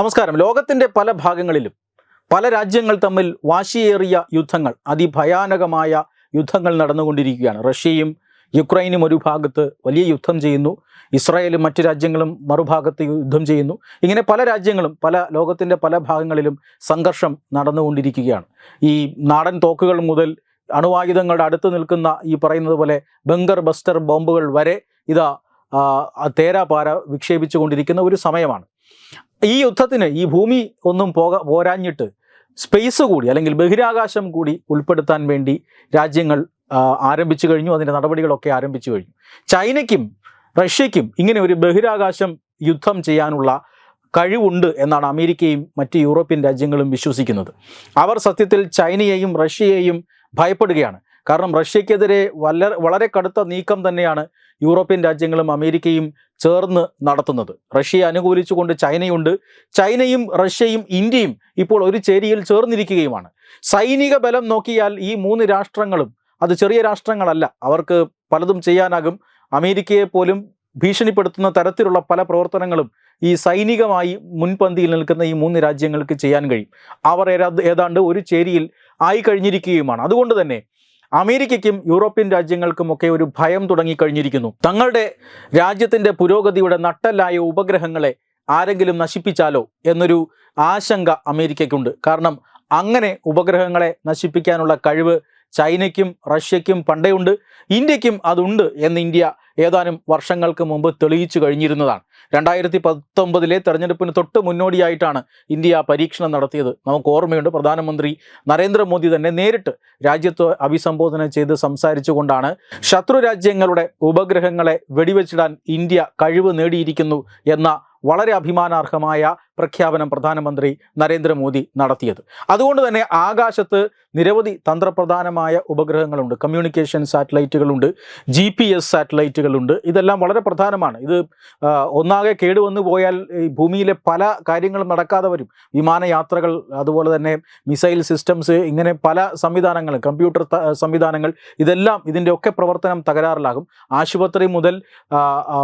നമസ്കാരം. ലോകത്തിന്റെ പല ഭാഗങ്ങളിലും പല രാജ്യങ്ങൾ തമ്മിൽ വാശിയേറിയ യുദ്ധങ്ങൾ അതിഭയാനകമായ യുദ്ധങ്ങൾ നടന്നുകൊണ്ടിരിക്കുകയാണ്. റഷ്യയും യുക്രൈനും ഒരു ഭാഗത്ത് വലിയ യുദ്ധം ചെയ്യുന്നു. ഇസ്രായേലും മറ്റു രാജ്യങ്ങളും മറുഭാഗത്ത് യുദ്ധം ചെയ്യുന്നു. ഇങ്ങനെ പല രാജ്യങ്ങളും പല ലോകത്തിന്റെ പല ഭാഗങ്ങളിലും സംഘർഷം നടന്നുകൊണ്ടിരിക്കുകയാണ്. ഈ നാടൻ തോക്കുകൾ മുതൽ അണുവായുധങ്ങളുടെ അടുത്ത് നിൽക്കുന്ന ഈ പറയുന്നത് പോലെ ബങ്കർ ബസ്റ്റർ ബോംബുകൾ വരെ ഇതാ തേരാപാര വിക്ഷേപിച്ചു കൊണ്ടിരിക്കുന്ന ഒരു സമയമാണ്. ഈ യുദ്ധത്തിന് ഈ ഭൂമി ഒന്നും പോക പോരാഞ്ഞിട്ട് സ്പേസ് കൂടി അല്ലെങ്കിൽ ബഹിരാകാശം കൂടി ഉൾപ്പെടുത്താൻ വേണ്ടി രാജ്യങ്ങൾ ആരംഭിച്ചു കഴിഞ്ഞു. അതിന്റെ നടപടികളൊക്കെ ആരംഭിച്ചു കഴിഞ്ഞു. ചൈനയ്ക്കും റഷ്യയ്ക്കും ഇങ്ങനെ ഒരു ബഹിരാകാശം യുദ്ധം ചെയ്യാനുള്ള കഴിവുണ്ട് എന്നാണ് അമേരിക്കയും മറ്റ് യൂറോപ്യൻ രാജ്യങ്ങളും വിശ്വസിക്കുന്നത്. അവർ സത്യത്തിൽ ചൈനയെയും റഷ്യയെയും ഭയപ്പെടുകയാണ്. കാരണം റഷ്യക്കെതിരെ വല്ല വളരെ കടുത്ത നീക്കം തന്നെയാണ് യൂറോപ്യൻ രാജ്യങ്ങളും അമേരിക്കയും ചേർന്ന് നടത്തുന്നത്. റഷ്യയെ അനുകൂലിച്ചുകൊണ്ട് ചൈനയുണ്ട്. ചൈനയും റഷ്യയും ഇന്ത്യയും ഇപ്പോൾ ഒരു ചേരിയിൽ ചേർന്നിരിക്കുകയുമാണ്. സൈനിക ബലം നോക്കിയാൽ ഈ മൂന്ന് രാഷ്ട്രങ്ങളും അത് ചെറിയ രാഷ്ട്രങ്ങളല്ല അവർക്ക് പലതും ചെയ്യാനാകും. അമേരിക്കയെ പോലും ഭീഷണിപ്പെടുത്തുന്ന തരത്തിലുള്ള പല പ്രവർത്തനങ്ങളും ഈ സൈനികമായി മുൻപന്തിയിൽ നിൽക്കുന്ന ഈ മൂന്ന് രാജ്യങ്ങൾക്ക് ചെയ്യാൻ കഴിയും. അവർ ഏതാണ്ട് ഒരു ചേരിയിൽ ആയി കഴിഞ്ഞിരിക്കുകയുമാണ്. അതുകൊണ്ട് തന്നെ അമേരിക്കയ്ക്കും യൂറോപ്യൻ രാജ്യങ്ങൾക്കുമൊക്കെ ഒരു ഭയം തുടങ്ങിക്കഴിഞ്ഞിരിക്കുന്നു. തങ്ങളുടെ രാജ്യത്തിന്റെ പുരോഗതിയുടെ നട്ടല്ലായ ഉപഗ്രഹങ്ങളെ ആരെങ്കിലും നശിപ്പിച്ചാലോ എന്നൊരു ആശങ്ക അമേരിക്കയ്ക്കുണ്ട്. കാരണം അങ്ങനെ ഉപഗ്രഹങ്ങളെ നശിപ്പിക്കാനുള്ള കഴിവ് ചൈനയ്ക്കും റഷ്യയ്ക്കും പണ്ടേയുണ്ട് ഇന്ത്യയ്ക്കും അതുണ്ട് എന്ന് ഇന്ത്യ ഏതാനും വർഷങ്ങൾക്ക് മുമ്പ് തെളിയിച്ചു കഴിഞ്ഞിരുന്നതാണ്. രണ്ടായിരത്തി പത്തൊമ്പതിലെ തെരഞ്ഞെടുപ്പിന് തൊട്ട് മുന്നോടിയായിട്ടാണ് ഇന്ത്യ പരീക്ഷണം നടത്തിയത്. നമുക്ക് ഓർമ്മയുണ്ട് പ്രധാനമന്ത്രി നരേന്ദ്രമോദി തന്നെ നേരിട്ട് രാജ്യത്തെ അഭിസംബോധന ചെയ്ത് സംസാരിച്ചുകൊണ്ടാണ് ശത്രു രാജ്യങ്ങളുടെ ഉപഗ്രഹങ്ങളെ വെടിവെച്ചിടാൻ ഇന്ത്യ കഴിവ് നേടിയിരിക്കുന്നു എന്ന വളരെ അഭിമാനാർഹമായ പ്രഖ്യാപനം പ്രധാനമന്ത്രി നരേന്ദ്രമോദി നടത്തിയത്. അതുകൊണ്ട് തന്നെ ആകാശത്ത് നിരവധി തന്ത്രപ്രധാനമായ ഉപഗ്രഹങ്ങളുണ്ട്. കമ്മ്യൂണിക്കേഷൻ സാറ്റലൈറ്റുകളുണ്ട്. ജി പി എസ് സാറ്റലൈറ്റുകളുണ്ട്. ഇതെല്ലാം വളരെ പ്രധാനമാണ്. ഇത് ഒന്നാകെ കേടുവന്നു പോയാൽ ഭൂമിയിലെ പല കാര്യങ്ങളും നടക്കാതെ വരും. വിമാനയാത്രകൾ അതുപോലെ തന്നെ മിസൈൽ സിസ്റ്റംസ് ഇങ്ങനെ പല സംവിധാനങ്ങൾ കമ്പ്യൂട്ടർ സംവിധാനങ്ങൾ ഇതെല്ലാം ഇതിന്റെ ഒക്കെ പ്രവർത്തനം തകരാറിലാകും. ആശുപത്രി മുതൽ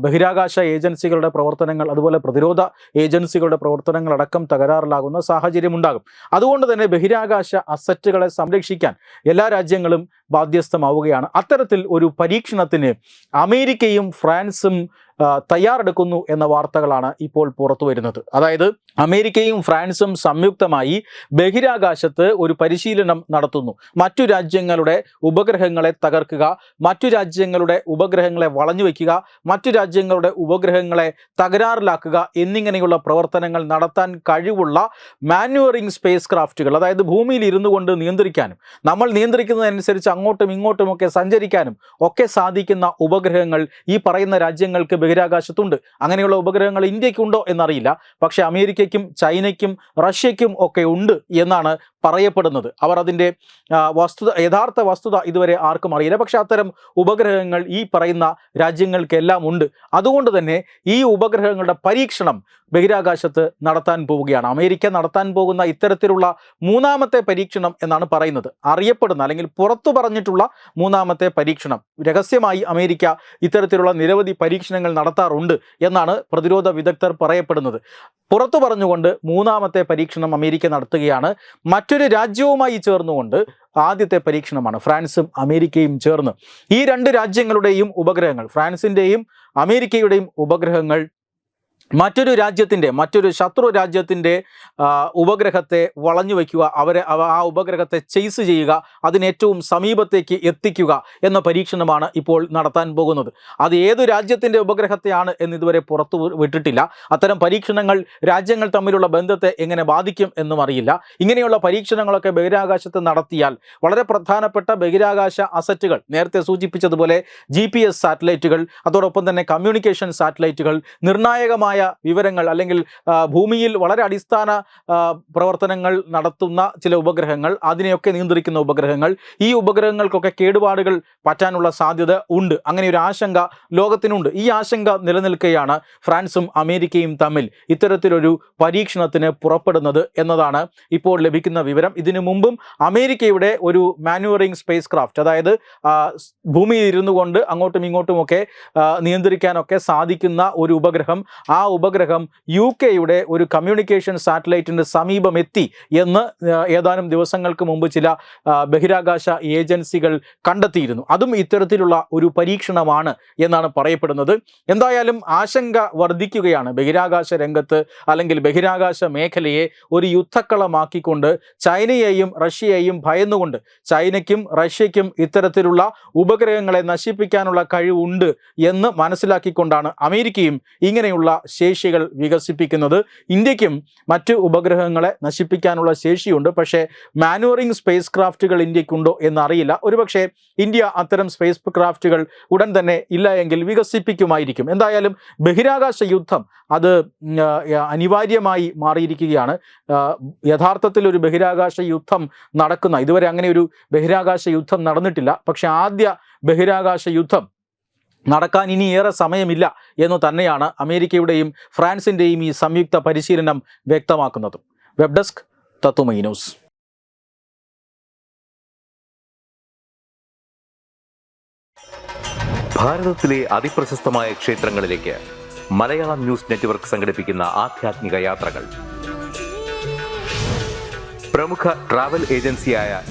ബഹിരാകാശ ഏജൻസികളുടെ പ്രവർത്തനങ്ങൾ അതുപോലെ പ്രതിരോധ ഏജൻസികളുടെ പ്രവർത്തനങ്ങളടക്കം തകരാറിലാകുന്ന സാഹചര്യം ഉണ്ടാകും അതുകൊണ്ട് തന്നെ ബഹിരാകാശ അസറ്റുകളെ സംരക്ഷിക്കാൻ എല്ലാ രാജ്യങ്ങളും ബാധ്യസ്ഥമാവുകയാണ്. അത്തരത്തിൽ ഒരു പരീക്ഷണത്തിന് അമേരിക്കയും ഫ്രാൻസും തയ്യാറെടുക്കുന്നു എന്ന വാർത്തകളാണ് ഇപ്പോൾ പുറത്തു വരുന്നത്. അതായത് അമേരിക്കയും ഫ്രാൻസും സംയുക്തമായി ബഹിരാകാശത്ത് ഒരു പരിശീലനം നടത്തുന്നു. മറ്റു രാജ്യങ്ങളുടെ ഉപഗ്രഹങ്ങളെ തകർക്കുക മറ്റു രാജ്യങ്ങളുടെ ഉപഗ്രഹങ്ങളെ വളഞ്ഞു വയ്ക്കുക മറ്റു രാജ്യങ്ങളുടെ ഉപഗ്രഹങ്ങളെ തകരാറിലാക്കുക എന്നിങ്ങനെയുള്ള പ്രവർത്തനങ്ങൾ നടത്താൻ കഴിവുള്ള മാനുവറിംഗ് സ്പേസ് ക്രാഫ്റ്റുകൾ അതായത് ഭൂമിയിൽ ഇരുന്നു കൊണ്ട് നിയന്ത്രിക്കാനും നമ്മൾ നിയന്ത്രിക്കുന്നതനുസരിച്ച് അങ്ങോട്ടും ഇങ്ങോട്ടുമൊക്കെ സഞ്ചരിക്കാനും ഒക്കെ സാധിക്കുന്ന ഉപഗ്രഹങ്ങൾ ഈ പറയുന്ന രാജ്യങ്ങൾക്ക് ബഹിരാകാശത്തുണ്ട്. അങ്ങനെയുള്ള ഉപഗ്രഹങ്ങൾ ഇന്ത്യക്കുണ്ടോ എന്നറിയില്ല. പക്ഷേ അമേരിക്കയ്ക്കും ചൈനയ്ക്കും റഷ്യയ്ക്കും ഒക്കെ ഉണ്ട് എന്നാണ് പറയപ്പെടുന്നത്. അവർ അതിന്റെ വസ്തുത യഥാർത്ഥ വസ്തുത ഇതുവരെ ആർക്കും അറിയില്ല. പക്ഷെ അത്തരം ഉപഗ്രഹങ്ങൾ ഈ പറയുന്ന രാജ്യങ്ങൾക്കെല്ലാം ഉണ്ട്. അതുകൊണ്ട് തന്നെ ഈ ഉപഗ്രഹങ്ങളുടെ പരീക്ഷണം ബഹിരാകാശത്ത് നടത്താൻ പോവുകയാണ്. അമേരിക്ക നടത്താൻ പോകുന്ന ഇത്തരത്തിലുള്ള മൂന്നാമത്തെ പരീക്ഷണം എന്നാണ് പറയുന്നത്. അറിയപ്പെടുന്ന അല്ലെങ്കിൽ പുറത്തു പറഞ്ഞിട്ടുള്ള മൂന്നാമത്തെ പരീക്ഷണം. രഹസ്യമായി അമേരിക്ക ഇത്തരത്തിലുള്ള നിരവധി പരീക്ഷണങ്ങൾ നടത്താറുണ്ട് എന്നാണ് പ്രതിരോധ വിദഗ്ധർ പറയപ്പെടുന്നത്. പുറത്തു പറഞ്ഞുകൊണ്ട് മൂന്നാമത്തെ പരീക്ഷണം അമേരിക്ക നടത്തുകയാണ്. മറ്റൊരു രാജ്യവുമായി ചേർന്നുകൊണ്ട് ആദ്യത്തെ പരീക്ഷണമാണ്. ഫ്രാൻസും അമേരിക്കയും ചേർന്ന്. ഈ രണ്ട് രാജ്യങ്ങളുടെയും ഉപഗ്രഹങ്ങൾ ഫ്രാൻസിന്റെയും അമേരിക്കയുടെയും ഉപഗ്രഹങ്ങൾ മറ്റൊരു രാജ്യത്തിന്റെ മറ്റൊരു ശത്രു രാജ്യത്തിന്റെ ഉപഗ്രഹത്തെ വളഞ്ഞു വയ്ക്കുക അവരെ ആ ഉപഗ്രഹത്തെ ചെയ്സ് ചെയ്യുക അതിനേറ്റവും സമീപത്തേക്ക് എത്തിക്കുക എന്ന പരീക്ഷണമാണ് ഇപ്പോൾ നടത്താൻ പോകുന്നത്. അത് ഏതു രാജ്യത്തിന്റെ ഉപഗ്രഹത്തെയാണ് എന്ന് ഇതുവരെ പുറത്തു വിട്ടിട്ടില്ല. അത്തരം പരീക്ഷണങ്ങൾ രാജ്യങ്ങൾ തമ്മിലുള്ള ബന്ധത്തെ എങ്ങനെ ബാധിക്കും എന്നും അറിയില്ല. ഇങ്ങനെയുള്ള പരീക്ഷണങ്ങളൊക്കെ ബഹിരാകാശത്ത് നടത്തിയാൽ വളരെ പ്രധാനപ്പെട്ട ബഹിരാകാശ അസറ്റുകൾ നേരത്തെ സൂചിപ്പിച്ചതുപോലെ ജി സാറ്റലൈറ്റുകൾ അതോടൊപ്പം തന്നെ കമ്മ്യൂണിക്കേഷൻ സാറ്റലൈറ്റുകൾ നിർണായകമായ വിവരങ്ങൾ അല്ലെങ്കിൽ ഭൂമിയിൽ വളരെ അടിസ്ഥാന പ്രവർത്തനങ്ങൾ നടത്തുന്ന ചില ഉപഗ്രഹങ്ങൾ അതിനെയൊക്കെ നിയന്ത്രിക്കുന്ന ഉപഗ്രഹങ്ങൾ ഈ ഉപഗ്രഹങ്ങൾക്കൊക്കെ കേടുപാടുകൾ പറ്റാനുള്ള സാധ്യത ഉണ്ട്. അങ്ങനെ ഒരു ആശങ്ക ലോകത്തിനുണ്ട്. ഈ ആശങ്ക നിലനിൽക്കുകയാണ് ഫ്രാൻസും അമേരിക്കയും തമ്മിൽ ഇത്തരത്തിലൊരു പരീക്ഷണത്തിന് പുറപ്പെടുന്നത് എന്നതാണ് ഇപ്പോൾ ലഭിക്കുന്ന വിവരം. ഇതിനു മുമ്പും അമേരിക്കയുടെ ഒരു മാനുവറിംഗ് സ്പേസ് ക്രാഫ്റ്റ് അതായത് ഭൂമിയിൽ ഇരുന്നു കൊണ്ട് അങ്ങോട്ടും ഇങ്ങോട്ടുമൊക്കെ നിയന്ത്രിക്കാനൊക്കെ സാധിക്കുന്ന ഒരു ഉപഗ്രഹം ആ ഉപഗ്രഹം യു കെയുടെ ഒരു കമ്മ്യൂണിക്കേഷൻ സാറ്റലൈറ്റിന് സമീപം എത്തി എന്ന് ഏതാനും ദിവസങ്ങൾക്ക് മുമ്പ് ചില ബഹിരാകാശ ഏജൻസികൾ കണ്ടെത്തിയിരുന്നു. അതും ഇത്തരത്തിലുള്ള ഒരു പരീക്ഷണമാണ് എന്നാണ് പറയപ്പെടുന്നത്. എന്തായാലും ആശങ്ക വർദ്ധിക്കുകയാണ്. ബഹിരാകാശ രംഗത്ത് അല്ലെങ്കിൽ ബഹിരാകാശ മേഖലയെ ഒരു യുദ്ധക്കളമാക്കിക്കൊണ്ട് ചൈനയെയും റഷ്യയെയും ഭയന്നുകൊണ്ട് ചൈനയ്ക്കും റഷ്യയ്ക്കും ഇത്തരത്തിലുള്ള ഉപഗ്രഹങ്ങളെ നശിപ്പിക്കാനുള്ള കഴിവുണ്ട് എന്ന് മനസ്സിലാക്കിക്കൊണ്ടാണ് അമേരിക്കയും ഇങ്ങനെയുള്ള ശേഷികൾ വികസിപ്പിക്കുന്നത്. ഇന്ത്യക്കും മറ്റ് ഉപഗ്രഹങ്ങളെ നശിപ്പിക്കാനുള്ള ശേഷിയുണ്ട്. പക്ഷേ മാനുവറിംഗ് സ്പേസ് ക്രാഫ്റ്റുകൾ ഇന്ത്യക്കുണ്ടോ എന്നറിയില്ല. ഒരുപക്ഷെ ഇന്ത്യ അത്തരം സ്പേസ് ക്രാഫ്റ്റുകൾ ഉടൻ തന്നെ ഇല്ല എങ്കിൽ വികസിപ്പിക്കുമായിരിക്കും. എന്തായാലും ബഹിരാകാശ യുദ്ധം അത് അനിവാര്യമായി മാറിയിരിക്കുകയാണ്. യഥാർത്ഥത്തിൽ ഒരു ബഹിരാകാശ യുദ്ധം നടക്കുന്ന ഇതുവരെ അങ്ങനെ ഒരു ബഹിരാകാശ യുദ്ധം നടന്നിട്ടില്ല. പക്ഷെ ആദ്യ ബഹിരാകാശ യുദ്ധം നടക്കാൻ ഇനി ഏറെ സമയമില്ല എന്ന് തന്നെയാണ് അമേരിക്കയുടെയും ഫ്രാൻസിന്റെയും ഈ സംയുക്ത പരിശീലനം വ്യക്തമാക്കുന്നത്. Web desk Tatwamayi news. ഭാരതത്തിലെ ക്ഷേത്രങ്ങളിലേക്ക് മലയാളം ന്യൂസ് നെറ്റ്വർക്ക് യാത്രകൾ. പ്രമുഖ ട്രാവൽ ഏജൻസിയായ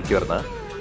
ചേർന്ന്